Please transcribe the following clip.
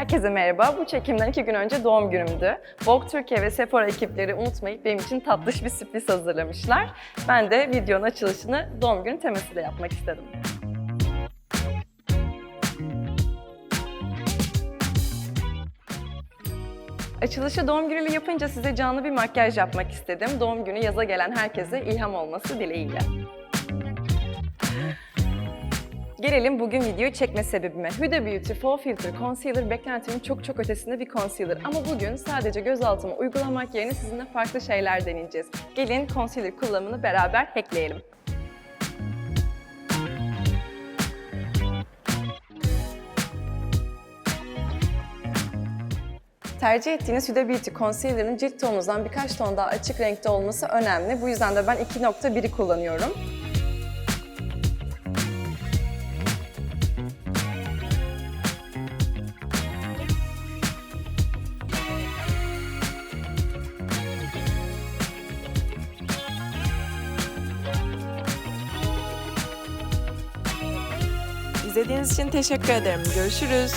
Herkese merhaba. Bu çekimden iki gün önce doğum günümdü. Vogue Türkiye ve Sephora ekipleri unutmayıp benim için tatlış bir sürpriz hazırlamışlar. Ben de videonun açılışını doğum günü temasıyla yapmak istedim. Açılışı doğum günüyle yapınca size canlı bir makyaj yapmak istedim. Doğum günü yaza gelen herkese ilham olması dileğiyle. Gelelim bugün videoyu çekme sebebime. Huda Beauty Faux Filter Concealer beklentimin çok çok ötesinde bir concealer. Ama bugün sadece göz altıma uygulamak yerine sizinle farklı şeyler deneyeceğiz. Gelin concealer kullanımını beraber hackleyelim. Tercih ettiğiniz Huda Beauty Concealer'ın cilt tonunuzdan birkaç ton daha açık renkte olması önemli. Bu yüzden de ben 2.1'i kullanıyorum. İzlediğiniz için teşekkür ederim. Görüşürüz.